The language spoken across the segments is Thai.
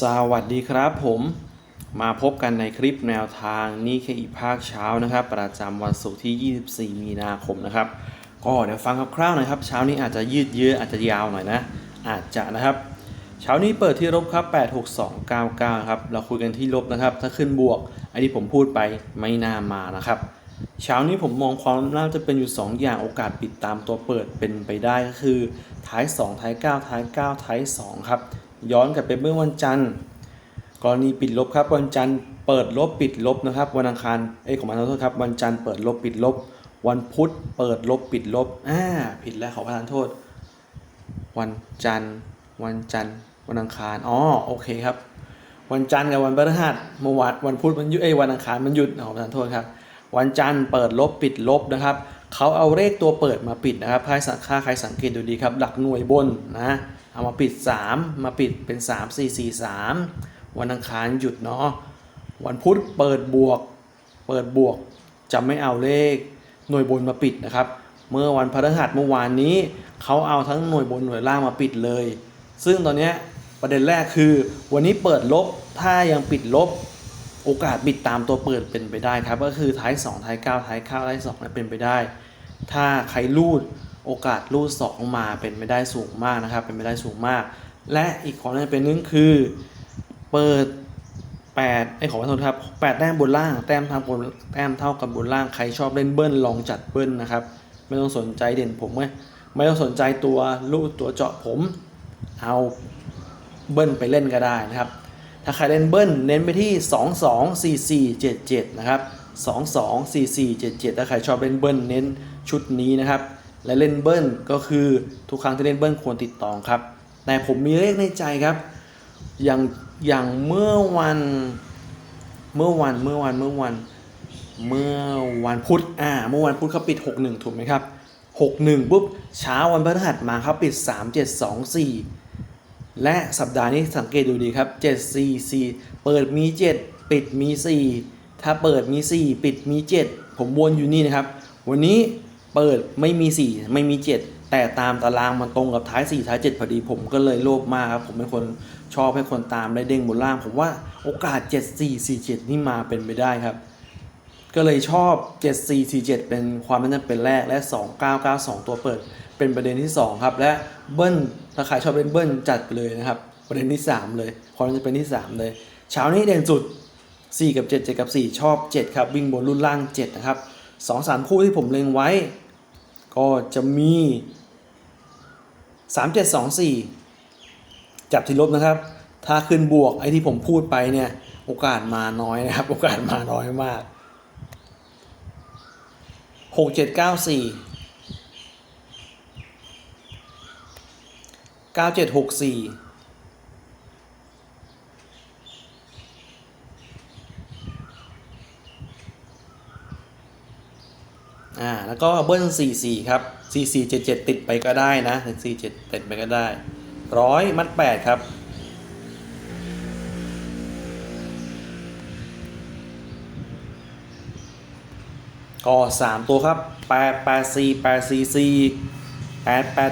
สวัสดีครับผมมาพบกันในคลิปแนวทางนี่แค่อีกภาคเช้านะครับ ประจำวันศุกร์ที่ 24 มีนาคมนะครับ ก็เดี๋ยวฟังคร่าวๆหน่อยครับ เช้านี้อาจจะยืดเยื้ออาจจะยาวหน่อยนะ อาจจะนะครับ เช้านี้เปิดที่ลบครับ 86299 ครับ เราคุยกันที่ลบนะครับ ถ้าขึ้นบวกไอ้ที่ผมพูดไปไม่น่ามานะครับ เช้านี้ผมมองความน่าจะเป็นอยู่ 2 อย่างโอกาสปิดตามตัวเปิดเป็นไปได้ก็คือท้าย 2 ท้าย 9 ท้าย 9 ท้าย 2 ครับ ย้อนกลับไปเมื่อวันจันทร์ กรณีปิดลบครับวันจันทร์เปิดลบปิดลบนะครับ วันอังคารเอ้ยของมันขอโทษครับวันจันทร์เปิดลบปิดลบ วันพุธเปิดลบปิดลบอ่าผิดแล้วขอประทานโทษ วันจันทร์ วันจันทร์ วันอังคารอ๋อโอเคครับ วันจันทร์กับวันพฤหัสเมื่อวานวันพุธมันหยุดเอ้ยวันอังคารมันหยุดขอประทานโทษครับ วันจันทร์เปิดลบปิดลบนะครับ เขาเอาเลขตัวเปิดมาปิดนะครับใครสังค่าใครสังเกตดูดีครับ หลักหน่วยบนนะเอามาปิด 3 มาปิดเป็น 3 4 4 3 วันอังคารหยุดเนาะวันพุธเปิดบวก เปิดบวกจะไม่เอาเลขหน่วยบนมาปิดนะครับ เมื่อวันพฤหัสเมื่อวานนี้ เขาเอาทั้งหน่วยบนหน่วยล่างมาปิดเลย ซึ่งตอนนี้ประเด็นแรกคือ วันนี้เปิดลบถ้ายังปิดลบ โอกาสบิดตามตัวเปิดเป็นไปได้ครับ ก็คือท้าย 2 ท้าย 9 ท้าย9ท้าย2เนี่ยเป็นไปได้ ถ้าใครรูดโอกาสรูด2มาเป็นไปได้สูงมากนะครับ เป็นไปได้สูงมาก และอีกข้อนึงเป็นนึงคือเปิด8ไอ้ขอประทานครับ8แต้มบนล่างแต้มทางบนแต้มเท่ากับบนล่างใครชอบเล่นเบิ้ลลองจัดเบิ้ลนะครับ ไม่ต้องสนใจเด่นผมไว้ไม่ต้องสนใจตัวรูดตัวเจาะผม เอาเบิ้ลไปเล่นก็ได้นะครับ ถ้าใครเล่นเบิ้ลเน้นไปที่ 2 2 4 4 7 7 นะครับ 2 2 4 4 7 7 ถ้าใครชอบเล่นเบิ้ลเน้นชุดนี้นะครับ และเล่นเบิ้ลก็คือทุกครั้งที่เล่นเบิ้ลควรติดต่อครับ แต่ผมมีเลขในใจครับ อย่างอย่างเมื่อวันเมื่อวันเมื่อวันเมื่อวันเมื่อวันพุธอ่าเมื่อวันพุธเขาปิด 61 ถูกไหมครับ 61ปุ๊บเช้าวันพฤหัสมาเขาปิด 3724 และสัปดาห์นี้สังเกตดูดีครับ 7 4 4 เปิดมี 7 ปิดมี 4 ถ้าเปิดมี 4 ปิดมี 7 ผมวนอยู่นี่นะครับ วันนี้เปิดไม่มี 4 ไม่มี 7 แต่ตามตารางมันตรงกับท้าย 4 ท้าย 7 พอดีผมก็เลยโลภมากครับ ผมเป็นคนชอบให้คนตามได้เด้งบนล่าง ผมว่าโอกาส 7 4 4 7 นี่มาเป็นไปได้ครับ ก็เลยชอบ 7447 เป็นความน่าจะเป็นแรกและ 2992 ตัวเปิด เป็นประเด็นที่ 2 ครับ และเบิ้ลถ้าใครชอบเล่นเบิ้ลจัดไปเลยนะครับ ประเด็นที่ 3 เลยความน่าจะเป็นที่ 3 เลย เช้านี้เด่นสุด 4 กับ 7 7 กับ 4 ชอบ 7 ครับ วิ่งบนรุ่นล่าง 7 นะครับ 2 3 คู่ที่ผมเล็งไว้ ก็จะมี 3 7 2 4 จับที่ลบนะครับ ถ้าขึ้นบวกไอ้ที่ผมพูดไปเนี่ยโอกาสมาน้อยนะครับ โอกาสมาน้อยมาก หกเจ็ดเก้าสี่เก้าเจ็ดหกสี่อ่า แล้วก็เบิ้ลสี่สี่ครับสี่สี่เจ็ดเจ็ดติดไปก็ได้นะสี่เจ็ดติดไปก็ได้ร้อยมัดแปดครับ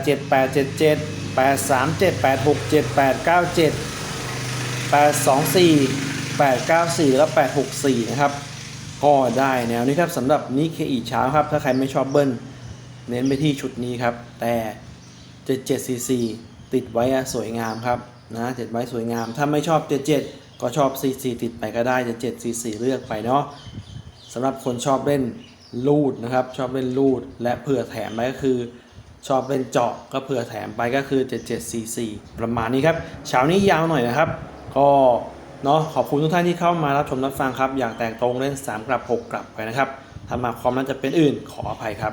เจ็ดแปดหกเจ็ดแปดเก้าเจ็ดแปดสองสี่แปดเก้าสี่แล้วแปดหกสี่นะครับ ก็ได้แนวนี้ครับสำหรับนิเคอีเช้าครับ ถ้าใครไม่ชอบเบิ้ล เน้นไปที่ชุดนี้ครับ แต่เจ็ดเจ็ดสี่สี่ติดไว้อะสวยงามครับนะติดไว้สวยงาม ถ้าไม่ชอบเจ็ดเจ็ดก็ชอบสี่สี่ติดไปก็ได้เจ็ดเจ็ดสี่สี่เลือกไปเนาะสำหรับคนชอบเล่น ลูดนะครับ ชอบเล่นลูดและเผื่อแถมไปก็คือ ชอบเล่นเจาะก็เผื่อแถมไปก็คือ 7744 ประมาณนี้ครับเช้านี้ยาวหน่อยนะครับ ก็เนาะขอบคุณทุกท่านที่เข้ามารับชมรับฟังครับ อย่างแตกตรงเล่น 3 กลับ 6 กลับไปนะครับถ้ามาความนั้นจะเป็นอื่นขออภัยครับ